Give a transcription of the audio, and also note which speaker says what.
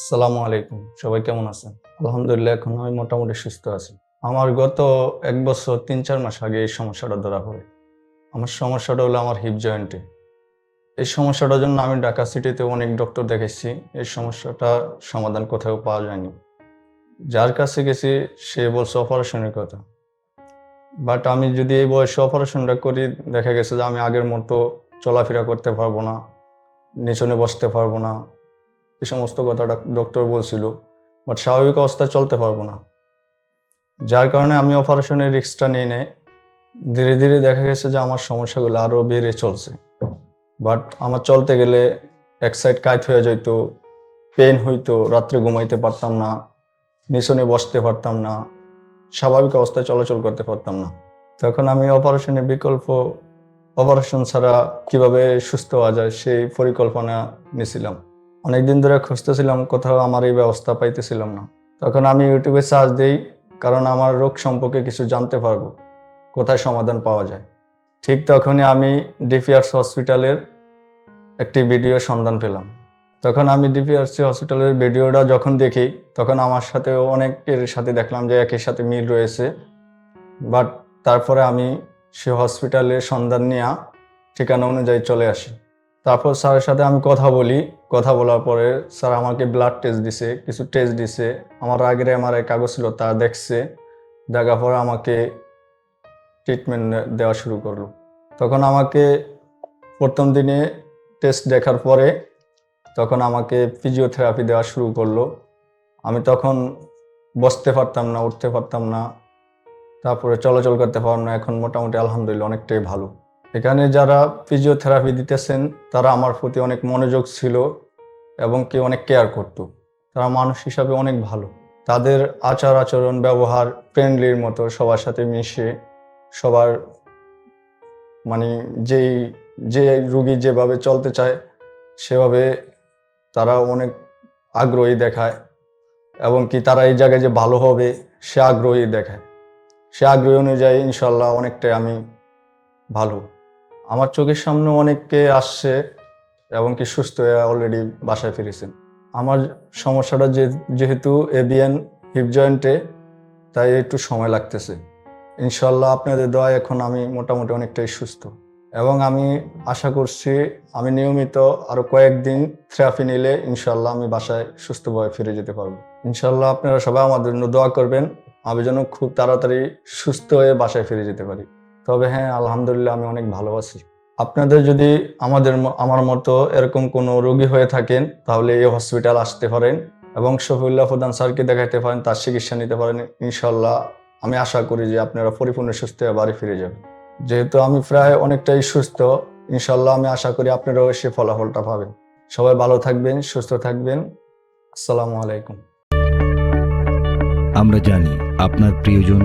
Speaker 1: আসসালামু আলাইকুম। সবাই কেমন আছেন? আলহামদুলিল্লাহ, এখন আমি মোটামুটি সুস্থ আছি। আমার গত এক বছর তিন চার মাস আগে এই সমস্যাটা ধরা পড়ে। আমার সমস্যাটা হলো আমার হিপ জয়েন্টে এই সমস্যাটার জন্য আমি ঢাকা সিটিতে অনেক ডক্টর দেখেছি এই সমস্যাটা সমাধান কোথাও পাওয়া যায়নি। যার কাছে গেছি, সে বলছে অপারেশনের কথা। বাট আমি যদি এই বয়সে অপারেশনটা করি, দেখা গেছে যে আমি আগের মতো চলাফেরা করতে পারব না, নিচনে বসতে পারব না। এই সমস্ত কথা ডক্টর বলছিল বাট স্বাভাবিক অবস্থায় চলতে পারব না। যার কারণে আমি অপারেশনের রিস্কটা নিয়ে নেই। ধীরে ধীরে দেখা গেছে যে আমার সমস্যাগুলো আরও বেড়ে চলছে। বাট আমার চলতে গেলে এক সাইড কাইট হয়ে যেত পেন হইতো, রাত্রে ঘুমাইতে পারতাম না, নিচনে বসতে পারতাম না, স্বাভাবিক অবস্থায় চলাচল করতে পারতাম না। তখন আমি অপারেশনের বিকল্প অপারেশন ছাড়া কীভাবে সুস্থ হওয়া যায় সেই পরিকল্পনা নিয়েছিলাম। অনেকদিন ধরে খুঁজতেছিলাম, কোথাও আমার এই ব্যবস্থা পাইতেছিলাম না। তখন আমি ইউটিউবে সার্চ দিই, কারণ আমার রোগ সম্পর্কে কিছু জানতে পারব, কোথায় সমাধান পাওয়া যায়। ঠিক তখনই আমি ডিপিআরস হসপিটালের একটি ভিডিও সন্ধান পেলাম। তখন আমি ডিপিআরসি হসপিটালের ভিডিওটা যখন দেখি, তখন আমার সাথে অনেকের সাথে দেখলাম যে একই সাথে মিল রয়েছে। বাট তারপরে আমি সে হসপিটালের সন্ধান নিয়ে ঠিকানা অনুযায়ী চলে আসি। তারপর স্যারের সাথে আমি কথা বলি। কথা বলার পরে স্যার আমাকে ব্লাড টেস্ট দিছে, কিছু টেস্ট দিছে। আমার আগের আমার কাগজ ছিল, তা দেখছে। দেখার পরে আমাকে ট্রিটমেন্ট দেওয়া শুরু করল। তখন আমাকে প্রথম দিনে টেস্ট দেখার পরে তখন আমাকে ফিজিওথেরাপি দেওয়া শুরু করল। আমি তখন বসতে পারতাম না, উঠতে পারতাম না। তারপরে চলাচল করতে পারলাম না, এখন মোটামুটি আলহামদুলিল্লাহ অনেকটাই ভালো। এখানে যারা ফিজিওথেরাপি দিতেছেন, তারা আমার প্রতি অনেক মনোযোগ ছিল এবং কি অনেক কেয়ার করত। তারা মানুষ হিসাবে অনেক ভালো। তাদের আচার আচরণ, ব্যবহার ফ্রেন্ডলির মতো, সবার সাথে মিশে, সবার মানে যেই, যে রুগী যেভাবে চলতে চায়, সেভাবে তারা অনেক আগ্রহী দেখায় এবং কি তারা এই জায়গায় যে ভালো হবে, সে আগ্রহী দেখায়। সে আগ্রহী অনুযায়ী ইনশাল্লাহ অনেকটাই আমি ভালো। আমার চোখের সামনে অনেককে আসছে এবং কি সুস্থ হয়ে অলরেডি বাসায় ফিরেছেন। আমার সমস্যাটা যে, যেহেতু এবিএন হিপ জয়েন্টে তাই একটু সময় লাগতেছে। ইনশাল্লাহ আপনাদের দোয়া এখন আমি মোটামুটি অনেকটাই সুস্থ। এবং আমি আশা করছি, আমি নিয়মিত আরও কয়েকদিন থেরাপি নিলে ইনশাল্লাহ আমি বাসায় সুস্থভাবে ফিরে যেতে পারব। ইনশাল্লাহ আপনারা সবাই আমাদের জন্য দোয়া করবেন, আমি যেন খুব তাড়াতাড়ি সুস্থ হয়ে বাসায় ফিরে যেতে পারি। তবে হ্যাঁ আলহামদুলিল্লাহ আমি অনেক ভালো আছি আপনাদের যদি আমাদের আমার মতো এরকম কোনো রোগী হয়ে থাকেন, তাহলে এই হসপিটাল আসতে পারেন এবং শফিউল্লাহ প্রধান স্যারকে দেখাতে পারেন, তার চিকিৎসা নিতে পারেন। ইনশাল্লাহ আমি আশা করি যে আপনারা পরিপূর্ণ সুস্থ হয়ে বাড়ি ফিরে যাবেন। যেহেতু আমি প্রায় অনেকটাই সুস্থ ইনশাল্লাহ আমি আশা করি আপনারাও সে ফলাফলটা পাবেন। সবাই ভালো থাকবেন, সুস্থ থাকবেন। আসসালামু আলাইকুম।
Speaker 2: আমরা জানি আপনার প্রিয়জন